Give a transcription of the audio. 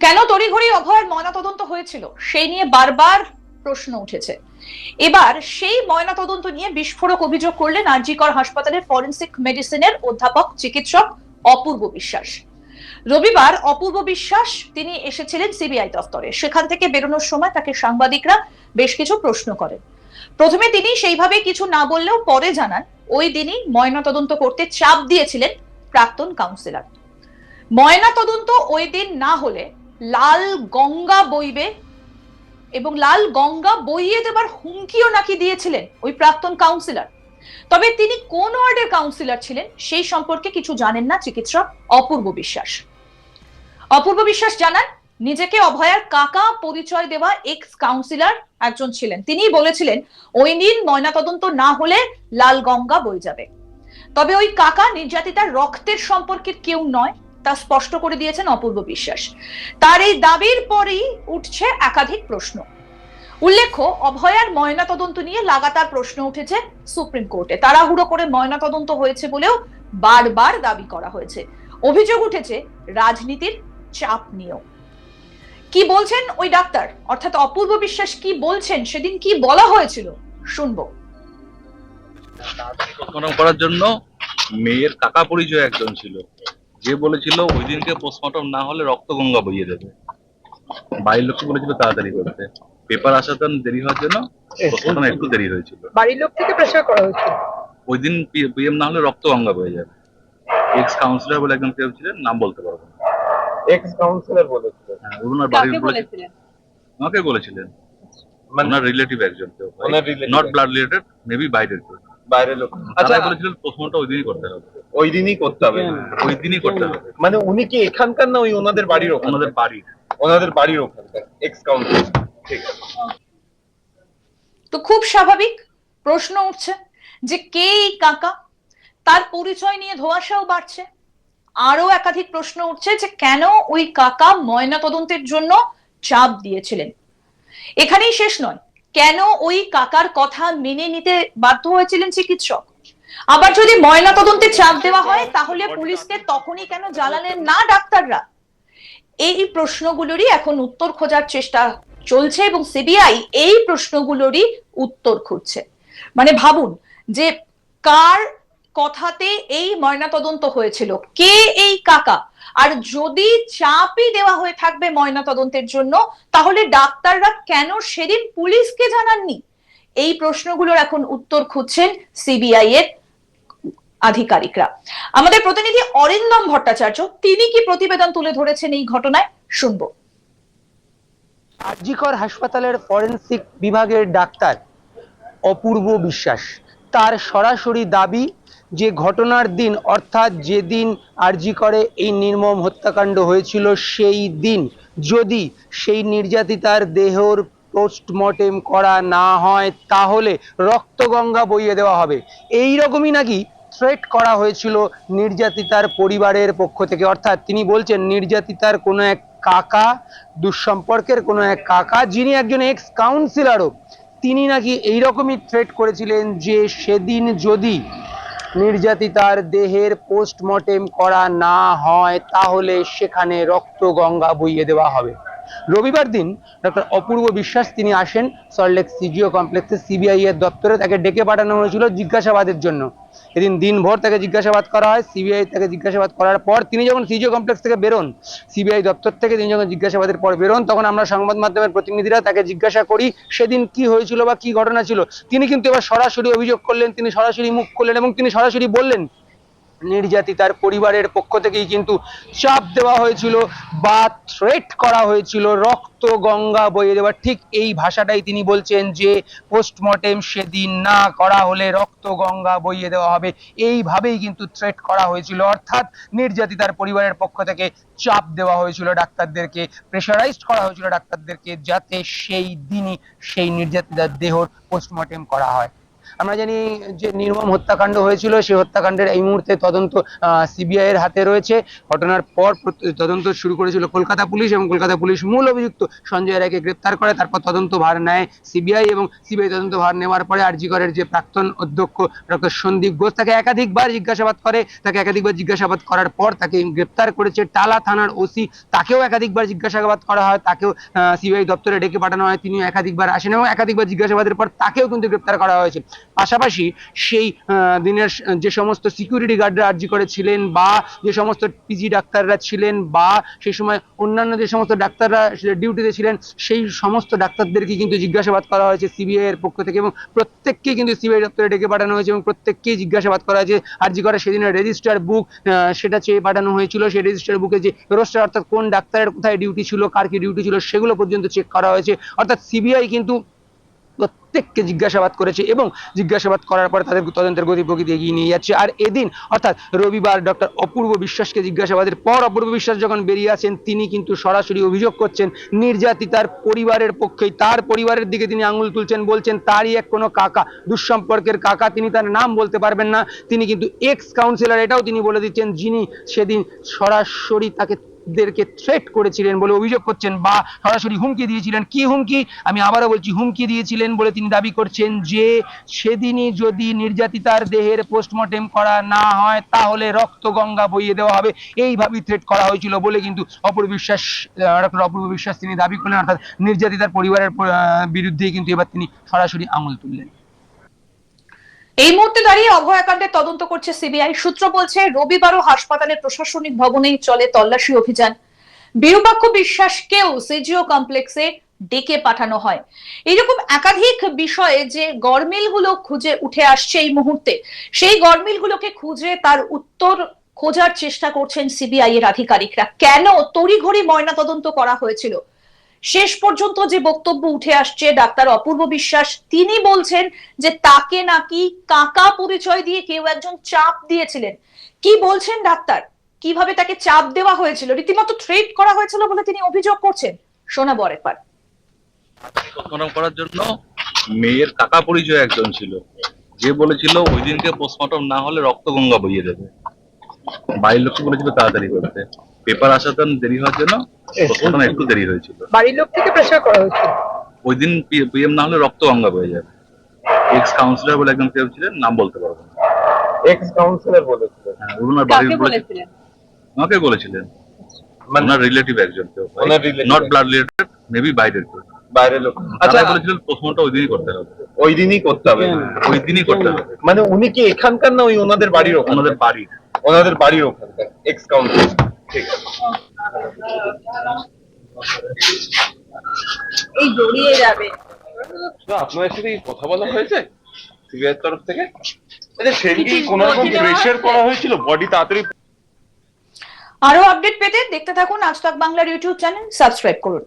কেন তড়িঘড়ি অভয়ের ময়নাতদন্ত হয়েছিল? সেই নিয়ে বারবার প্রশ্ন উঠেছে। এবার সেই ময়নাতদন্ত নিয়ে বিস্ফোরক অভিযোগ করলেন আরজিকর হাসপাতালের ফরেন্সিক মেডিসিনের অধ্যাপক চিকিৎসক অপূর্ব বিশ্বাস। রবিবার অপূর্ব বিশ্বাস তিনি এসেছিলেন সিবিআই দফতরে। সেখান থেকে বেরোনোর সময় তাকে সাংবাদিকরা বেশ কিছু প্রশ্ন করেন। প্রথমে তিনি সেইভাবে কিছু না বললেও পরে জানান, ওই দিনই ময়নাতদন্ত করতে চাপ দিয়েছিলেন প্রাক্তন কাউন্সিলর ময়নাতদন্ত ওই দিন না হলে লাল গঙ্গা বইবে এবং লাল গঙ্গা বইয়ে দেবার হুমকিও নাকি দিয়েছিলেন ওই প্রাক্তন কাউন্সিলর তবে তিনি কোন ওয়ার্ডের কাউন্সিলর ছিলেন সেই সম্পর্কে কিছু জানেন না চিকিৎসক অপূর্ব বিশ্বাস। অপূর্ব বিশ্বাস জানান, নিজেকে অভয়ার কাকা পরিচয় দেওয়া এক্স কাউন্সিলর একজন ছিলেন। তিনিই বলেছিলেন, ওই দিন ময়নাতদন্ত না হলে লাল গঙ্গা বই যাবে। তবে ওই কাকা নির্যাতিতার রক্তের সম্পর্কের কেউ নয় তা স্পষ্ট করে দিয়েছেন অপূর্ব বিশ্বাস। তার এই দাবির পরেই উঠছে একাধিক প্রশ্ন। উল্লেখ্য, অভয়ার ময়নাতদন্ত নিয়ে লাগাতার প্রশ্ন উঠেছে সুপ্রিম কোর্টে। তাড়াহুড়ো করে ময়নাতদন্ত হয়েছে বলেও বারবার দাবি করা হয়েছে। অভিযোগ উঠেছে রাজনীতির চাপ নিয়েও। কি বলছেন ওই ডাক্তার? অর্থাৎ অপূর্ব বিশ্বাস কি বলছেন? সেদিন কি বলা হয়েছিল? শুনব। করার জন্য মেয়ের কাকা পরিচয় একজন ছিল। যে বলেছিল ওই দিনকে পোস্টমর্টম না হলে রক্ত গঙ্গা বইয়ে দেবে। বাড়ির লোককে বলেছিল তাড়াতাড়ি করতে। পেপার আসাতে দেরি হওয়ার জন্য পোস্টমর্টম একটু দেরি হয়েছিল। বাড়ির লোক থেকে প্রেশার করা হয়েছিল। ওই দিন পিএম না হলে রক্ত গঙ্গা বয়ে যাবে। এক্স কাউন্সিলর বলে একজন কেউ ছিলেন নাম বলতে পারব না। এক্স কাউন্সিলর বলেছিলেন। হ্যাঁ ওনার বাড়ির বলেছিলেন? আমাকে বলেছিলেন। মানে ওনার রিলেটিভ একজন কেউ। নট ব্লাড রিলেটেড মেবি বাইরের কেউ বাইরের লোক। আচ্ছা। বলেছিলেন পোস্টমর্টম ওই দিনই করতে হবে। ওই দিনই করতে হবে। ওই দিনই করতে হবে। মানে উনি কি এখানকার না ওই ওনাদের বাড়ির ওনাদের বাড়ির। ওনাদের বাড়ির ওখানকার এক্স ঠিক আছে। তো খুব স্বাভাবিক প্রশ্ন উঠছে যে কে এই কাকা? তার পরিচয় নিয়ে ধোঁয়াশাও বাড়ছে। আরও একাধিক প্রশ্ন উঠছে যে কেন ওই কাকা ময়না তদন্তের জন্য চাপ দিয়েছিলেন। এখানেই শেষ নয়। কেন ওই কাকার কথা মেনে নিতে বাধ্য হয়েছিলেন চিকিৎসক? আবার যদি ময়না তদন্তে চাপ দেওয়া হয়, তাহলে পুলিশকে তখনই কেন জ্বালালেন না ডাক্তাররা? এই প্রশ্নগুলোরই এখন উত্তর খোঁজার চেষ্টা চলছে এবং সিবিআই এই প্রশ্নগুলোরই উত্তর খুঁজছে। মানে ভাবুন যে কার কথাতে এই ময়নাতদন্ত হয়েছিল। কে এই কাকা? আর যদি চাপই দেওয়া হয়ে থাকবে ময়নাতদন্তের জন্য, তাহলে ডাক্তাররা কেন সেদিন পুলিশকে জানাননি? এই প্রশ্নগুলোর এখন উত্তর খুঁজছেন সিবিআই এর আধিকারিকরা। আমাদের প্রতিনিধি অরিন্দম ভট্টাচার্য, তিনি কি প্রতিবেদন তুলে ধরেছেন এই ঘটনায়? শুনব। আরজিকর হাসপাতালের ফরেনসিক বিভাগের ডাক্তার অপূর্ব বিশ্বাস। তার সরাসরি দাবি যে ঘটনার দিন, অর্থাৎ যেদিন আরজি করে এই নির্মম হত্যাকাণ্ড হয়েছিল, সেই দিন। যদি সেই নির্যাতিতার দেহর পোস্টমর্টেম করা না হয়, তাহলে রক্তগঙ্গা বইয়ে দেওয়া হবে। এই রকমই নাকি থ্রেট করা হয়েছিল নির্যাতিতার পরিবারের পক্ষ থেকে। অর্থাৎ তিনি বলছেন, নির্যাতিতার কোনো এক কাকা, দুঃসম্পর্কের কোনো এক কাকা, যিনি একজন এক্স কাউন্সিলরও তিনি নাকি এইরকমই থ্রেট করেছিলেন যে সেদিন যদি নির্যাতিতার দেহের পোস্টমর্টেম করা না হয়, তাহলে সেখানে রক্ত গঙ্গা বইয়ে দেওয়া হবে। রবিবার দিন ডক্টর অপূর্ব বিশ্বাস তিনি আসেন সল্টলেক সিজিও কমপ্লেক্সে সিবিআই এর দপ্তরে তাকে ডেকে পাঠানো হয়েছিল জিজ্ঞাসাবাদের জন্য। এদিন দিনভর তাকে জিজ্ঞাসাবাদ করা হয়, সিবিআই তাকে জিজ্ঞাসাবাদ করার পর তিনি যখন সিজিও কমপ্লেক্স থেকে বেরোন, সিবিআই দপ্তর থেকে তিনি যখন জিজ্ঞাসাবাদের পর বেরোন, তখন আমরা সংবাদ মাধ্যমের প্রতিনিধিরা তাকে জিজ্ঞাসা করি, সেদিন কি হয়েছিল বা কি ঘটনা ছিল। তিনি কিন্তু এবার সরাসরি অভিযোগ করলেন, তিনি সরাসরি মুখ করলেন এবং তিনি সরাসরি বললেন নির্যাতিতার পরিবারের পক্ষ থেকেই কিন্তু চাপ দেওয়া হয়েছিল, বা থ্রেট করা হয়েছিল, রক্ত, গঙ্গা বইয়ে দেওয়া ঠিক এই ভাষাটাই তিনি বলছেন যে পোস্টমর্টেম সেদিন না করা হলে রক্ত, গঙ্গা বইয়ে দেওয়া হবে। এইভাবেই কিন্তু থ্রেট করা হয়েছিল। অর্থাৎ নির্যাতিতার পরিবারের পক্ষ থেকে চাপ দেওয়া হয়েছিল ডাক্তারদেরকে প্রেশারাইজড করা হয়েছিল ডাক্তারদেরকে, যাতে সেই দিনই সেই নির্যাতিতার দেহর পোস্টমর্টেম করা হয়। আমরা জানি যে নির্মম হত্যাকাণ্ড হয়েছিল, সেই হত্যাকাণ্ডের এই মুহূর্তে তদন্ত সিবিআই এর হাতে রয়েছে। ঘটনার পর তদন্ত শুরু করেছিল কলকাতা পুলিশ এবং কলকাতা পুলিশ মূল অভিযুক্ত সঞ্জয় রায়কে গ্রেপ্তার করে। তারপর তদন্ত ভার নেয় সিবিআই এবং সিবিআই তদন্ত ভার নেওয়ার পরে আরজিকরের যে প্রাক্তন অধ্যক্ষ ডক্টর সন্দীপ ঘোষ তাকে একাধিকবার জিজ্ঞাসাবাদ করে। তাকে একাধিকবার জিজ্ঞাসাবাদ করার পর তাকে গ্রেপ্তার করেছে টালা থানার ওসি। তাকেও একাধিকবার জিজ্ঞাসাবাদ করা হয়, তাকেও সিবিআই দপ্তরে ডেকে পাঠানো হয়। তিনিও একাধিকবার আসেন এবং একাধিকবার জিজ্ঞাসাবাদের পর তাকেও কিন্তু গ্রেপ্তার করা হয়েছে। পাশাপাশি সেই দিনের যে সমস্ত সিকিউরিটি গার্ডরা আর্জি করেছিলেন বা যে সমস্ত পিজি ডাক্তাররা ছিলেন বা সেই সময় অন্যান্য যে সমস্ত ডাক্তাররা ডিউটিতে ছিলেন, সেই সমস্ত ডাক্তারদেরকে কিন্তু জিজ্ঞাসাবাদ করা হয়েছে সিবিআই এর পক্ষ থেকে এবং প্রত্যেককেই কিন্তু সিবিআই দপ্তরে ডেকে পাঠানো হয়েছে এবং প্রত্যেককেই জিজ্ঞাসাবাদ করা হয়েছে, আর্জি করে সেদিনের রেজিস্টার বুক সেটা চেয়ে পাঠানো হয়েছিল। সেই রেজিস্টার বুকে যে রোস্টার অর্থাৎ কোন ডাক্তারের কোথায় ডিউটি ছিল, কার কি ডিউটি ছিল, সেগুলো পর্যন্ত চেক করা হয়েছে। অর্থাৎ সিবিআই কিন্তু প্রত্যেককে জিজ্ঞাসাবাদ করেছে এবং জিজ্ঞাসাবাদ করার পরে তাদের তদন্তের গতি প্রকৃতি এগিয়ে নিয়ে যাচ্ছে। আর এদিন, অর্থাৎ রবিবার ডক্টর অপূর্ব বিশ্বাসকে জিজ্ঞাসাবাদের পর অপূর্ব বিশ্বাস যখন বেরিয়ে আসেন, তিনি কিন্তু সরাসরি অভিযোগ করছেন নির্যাতিতার পরিবারের পক্ষেই, তার পরিবারের দিকে তিনি আঙুল তুলছেন, বলছেন, তারই এক কোনো কাকা, দুঃসম্পর্কের কাকা, তিনি তার নাম বলতে পারবেন না। তিনি কিন্তু এক্স কাউন্সিলর এটাও তিনি বলে দিচ্ছেন, যিনি সেদিন সরাসরি তাকে দেরকে থ্রেট করেছিলেন বলে অভিযোগ করছেন বা সরাসরি হুমকি দিয়েছিলেন। কি হুমকি? আমি আবারও বলছি, হুমকি দিয়েছিলেন বলে তিনি দাবি করছেন যে, সেদিনই যদি নির্যাতিতার দেহের পোস্টমর্টেম করা না হয়, তাহলে রক্ত গঙ্গা বইয়ে দেওয়া হবে। এইভাবেই থ্রেট করা হয়েছিল বলে কিন্তু অপূর্ব বিশ্বাস ডক্টর অপূর্ব বিশ্বাস তিনি দাবি করলেন। অর্থাৎ নির্যাতিতার পরিবারের বিরুদ্ধেই কিন্তু এবার তিনি সরাসরি আঙুল তুললেন। এই মুহূর্তে দাঁড়িয়ে অভয়াকাণ্ডের তদন্ত করছে সিবিআই। সূত্র বলছে, রবিবারও হাসপাতালের প্রশাসনিক ভবনেই চলে তল্লাশি অভিযান। বিরূপাক্ষ বিশ্বাসকেও সিজিও কমপ্লেক্সে ডেকে পাঠানো হয়। এরকম একাধিক বিষয়ে যে গরমিলগুলো খুঁজে উঠে আসছে এই মুহূর্তে, সেই গরমিলগুলোকে খুঁজে তার উত্তর খোঁজার চেষ্টা করছেন সিবিআই এর আধিকারিকরা। কেন তড়িঘড়ি ময়নাতদন্ত করা হয়েছিল? শেষ পর্যন্ত যে বক্তব্য উঠে আসছে ডাক্তার অপূর্ব বিশ্বাস, তিনি বলছেন যে তাকে নাকি কাকা পরিচয় দিয়ে কেউ একজন চাপ দিয়েছিলেন। কি বলছেন ডাক্তার? কীভাবে তাকে চাপ দেওয়া হয়েছিল? রীতিমতো থ্রেট করা হয়েছিল বলে তিনি অভিযোগ করছেন। শোনাবো আরেকবার। পোস্টমর্টম করার জন্য মেয়ের কাকা পরিচয় একজন ছিল। যে বলেছিল ওই দিনকে পোস্টমর্টম না হলে রক্ত গঙ্গা বইয়ে দেবে। বাড়ির লোককে বলেছিল তাড়াতাড়ি করতে। পেপার আসাতে দেরি হওয়ার জন্য পোস্টমর্টম একটু দেরি হয়েছিল। বাড়ির লোক থেকে প্রেশার করা হয়েছিল? ওই দিন পিএম না হলে রক্ত গঙ্গা বয়ে যাবে। এক্স কাউন্সিলর বলে একজন কেউ ছিলেন নাম বলতে পারব না। এক্স কাউন্সিলর বলেছিলেন। হ্যাঁ, ওনার বাড়ির বলেছিলেন? আমাকে বলেছিলেন। মানে ওনার রিলেটিভ একজন কেউ। ওনার relative not blood related maybe বাইরের কেউ। বাইরের লোক। আচ্ছা আচ্ছা। বলেছিলেন পোস্টমর্টম ওই দিনই করতে হবে। ওই দিনই করতে হবে। ওই দিনই করতে হবে। মানে উনি কি এখানকার না ওই ওনাদের বাড়ির ওনাদের বাড়ির। ওনাদের বাড়ির ওখানকার এক্স কাউন্সিলর ঠিক। এই জড়িয়ে যাবে। আপনাদের সাথে কথা বলা হয়েছে? সিবিআই তরফ থেকে? আচ্ছা সেদিন কিছু কোনো রকম প্রেশার করা হয়েছিল? বডি তাড়াতাড়ি আরও আপডেট পেতে দেখতে থাকুন আজ তাক বাংলার ইউটিউব চ্যানেল সাবস্ক্রাইব করুন।